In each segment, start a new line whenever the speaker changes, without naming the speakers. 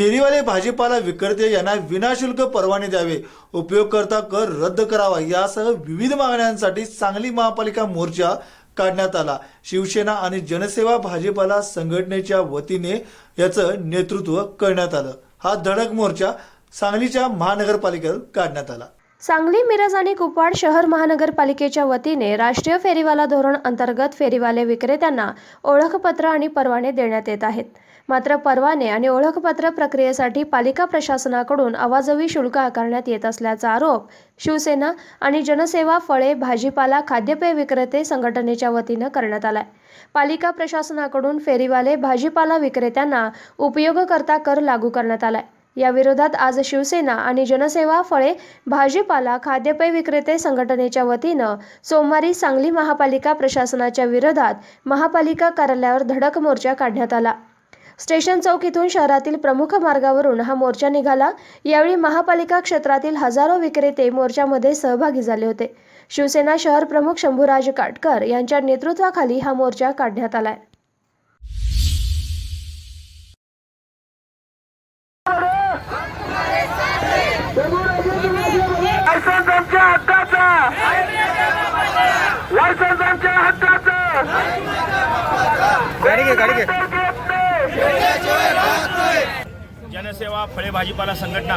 फेरीवाले भाजीपाला विक्रेते यांना विनाशुल्क परवाने द्यावे. उपयोगकर्ता कर रद्द करावा. यासह विविध मागण्यांसाठी सांगली महापालिका मोर्चा काढण्यात आला. शिवसेना आणि जनसेवा भाजीपाला संघटनेच्या वतीने याचं नेतृत्व करण्यात आलं. हा धडक मोर्चा सांगलीच्या महानगरपालिकेत काढण्यात आला.
सांगली मिरज आणि कुपवाड शहर महानगरपालिकेच्या वतीने राष्ट्रीय फेरीवाला धोरण अंतर्गत फेरीवाले विक्रेत्यांना ओळखपत्र आणि परवाने देण्यात येत आहेत. मात्र परवाने आणि ओळखपत्र प्रक्रियेसाठी पालिका प्रशासनाकडून अवाजवी शुल्क आकारण्यात येत असल्याचा आरोप शिवसेना आणि जनसेवा फळे भाजीपाला खाद्यपेय विक्रेते संघटनेच्या वतीनं करण्यात आलाय. पालिका प्रशासनाकडून फेरीवाले भाजीपाला विक्रेत्यांना उपयोगकर्ता कर लागू करण्यात आलाय. या विरोधात आज शिवसेना आणि जनसेवा फळे भाजीपाला खाद्यपेय विक्रेते संघटनेच्या वतीनं सोमवारी सांगली महापालिका प्रशासनाच्या विरोधात महापालिका कार्यालयावर धडक मोर्चा काढण्यात आला. स्टेशन चौक इथून शहरातील प्रमुख मार्गावरून हा मोर्चा निघाला. यावेळी महापालिका क्षेत्रातील हजारो विक्रेते मोर्चामध्ये सहभागी झाले होते. शिवसेना शहर प्रमुख शंभूराज काटकर यांच्या नेतृत्वाखाली हा मोर्चा काढण्यात आलाय.
लायसन्स आमच्या हक्काचा. लायसन्स आमच्या हक्काचा
जनसेवा फळे भाजीपाला संघटना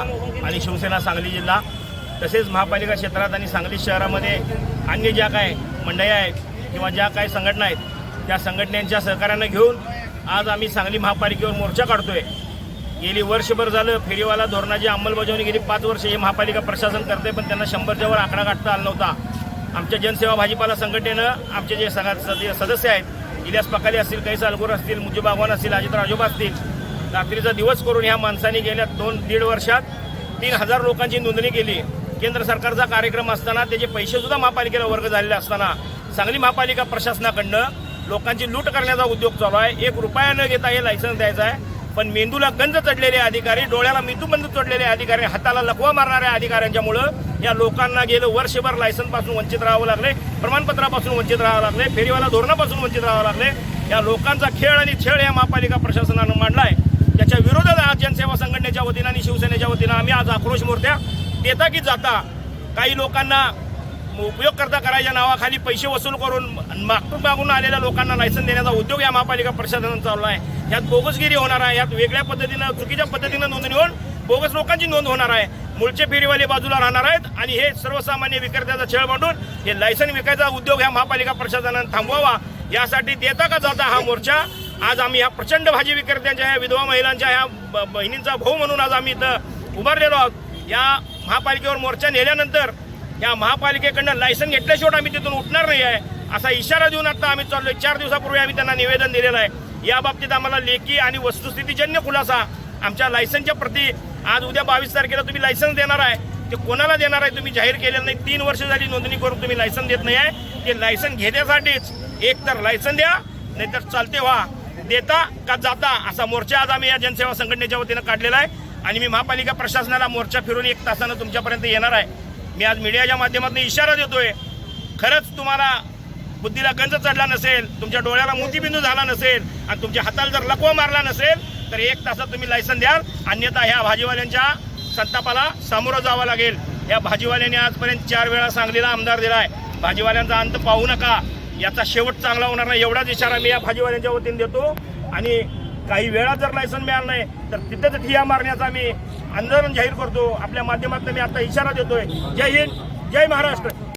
आणि शिवसेना सांगली जिल्हा तसेच महापालिका क्षेत्रात आणि सांगली शहरामध्ये अन्य ज्या काय मंडळी आहेत किंवा ज्या काही संघटना आहेत त्या संघटनांच्या सहकार्यानं घेऊन आज आम्ही सांगली महापालिकेवर मोर्चा काढतोय. गेली वर्षभर झालं फेरीवाला धोरणाची अंमलबजावणी गेली. पाच वर्ष हे महापालिका प्रशासन करते पण त्यांना शंभरच्या वर आकडा गाठता आला नव्हता. आमच्या जनसेवा भाजीपाला संघटनेनं आमचे जे सगळ्यात सद- सदस्य आहेत इलियास पकाले असतील कैस अलगोर असतील मुजीब आव्हान असतील अजित राजोबा असतील रात्रीचा दिवस करून ह्या माणसांनी गेल्या दोन दीड वर्षात तीन हजार लोकांची नोंदणी केली. केंद्र सरकारचा कार्यक्रम असताना त्याचे पैसेसुद्धा महापालिकेला वर्ग झालेले असताना सांगली महापालिका प्रशासनाकडनं लोकांची लूट करण्याचा उद्योग चालू आहे. एक रुपया न घेता हे लायसन्स द्यायचं आहे. पण मेंदूला गंज चढलेले अधिकारी डोळ्याला मेंदूबंद चढलेले अधिकारी हाताला लकवा मारणाऱ्या अधिकाऱ्यांच्यामुळं या लोकांना गेलं वर्षभर लायसनपासून वंचित राहावं लागले प्रमाणपत्रापासून वंचित राहावं लागले फेरीवाला धोरणापासून वंचित राहावं लागले. या लोकांचा खेळ आणि छेळ या महापालिका प्रशासनानं मांडला आहे त्याच्या विरोधात आज जनसेवा संघटनेच्या वतीनं आणि शिवसेनेच्या वतीनं आम्ही आज आक्रोश मूर्त्या देता की जाता काही लोकांना उपयोगकर्ता करायच्या नावाखाली पैसे वसूल करून मागून मागून आलेल्या लोकांना लायसन देण्याचा उद्योग या महापालिका प्रशासनानं चालला आहे. यात बोगसगिरी होणार आहे. यात वेगळ्या पद्धतीनं चुकीच्या पद्धतीनं नोंदणी होऊन बोगस लोकांची नोंद होणार आहे. मुळचे फेरीवाले बाजूला राहणार आहेत आणि हे सर्वसामान्य विक्रेत्याचा छळ मांडून हे लायसन विकायचा उद्योग ह्या महापालिका प्रशासनानं थांबवावा. यासाठी देता का जाता हा मोर्चा? आज आम्ही ह्या प्रचंड भाजी विक्रेत्यांच्या ह्या विधवा महिलांच्या ह्या ब- बहिणींचा भाऊ म्हणून आज आम्ही इथं उभारलेलो आहोत. या महापालिकेवर मोर्चा नेल्यानंतर या महापालिकेकडनं लायसन घेतल्याशिवाय आम्ही तिथून उठणार नाही आहे. असा इशारा देऊन आता आम्ही चाललोय. चार दिवसापूर्वी आम्ही त्यांना निवेदन दिलेलं आहे. या बाबतीत आम्हाला लेखी आणि वस्तुस्थितीजन्य खुलासा आमच्या लायसनच्या प्रती आज उद्या बावीस तारखेला तुम्ही लायसन्स देणार आहे. ते कोणाला देणार आहे तुम्ही जाहीर केलेलं नाही. तीन वर्ष झाली नोंदणी करून तुम्ही लायसन देत नाही आहे. ते लायसन घेण्यासाठीच एक तर लायसन द्या नाहीतर चालते व्हा. देता का जाता असा मोर्चा आज आम्ही या जनसेवा संघटनेच्या वतीनं काढलेला आहे. आणि मी महापालिका प्रशासनाला मोर्चा फिरून एक तासानं तुमच्यापर्यंत येणार आहे. मी आज मीडियाच्या माध्यमातून इशारा देतोय. खरंच तुम्हाला बुद्धीला गंज चढला नसेल तुमच्या डोळ्याला मोतीबिंदू झाला नसेल आणि तुमच्या हाताला जर लकवा मारला नसेल तर एक तासात तुम्ही लायसन द्याल. अन्यथा ह्या भाजीवाल्यांच्या संतापाला सामोरं जावं लागेल. या भाजीवाल्याने आजपर्यंत चार वेळा सांगलीला आमदार दिलाय. भाजीवाल्यांचा अंत पाहू नका. याचा शेवट चांगला होणार नाही एवढाच इशारा मी या भाजीवाल्यांच्या वतीने देतो. आणि काही वेळा जर लायसन मिळालं नाही तर तिथेच ठिया मारण्याचा मी आंदोलन जाहीर करतो. आपल्या माध्यमातून मी आता इशारा देतोय. जय हिंद जय महाराष्ट्र.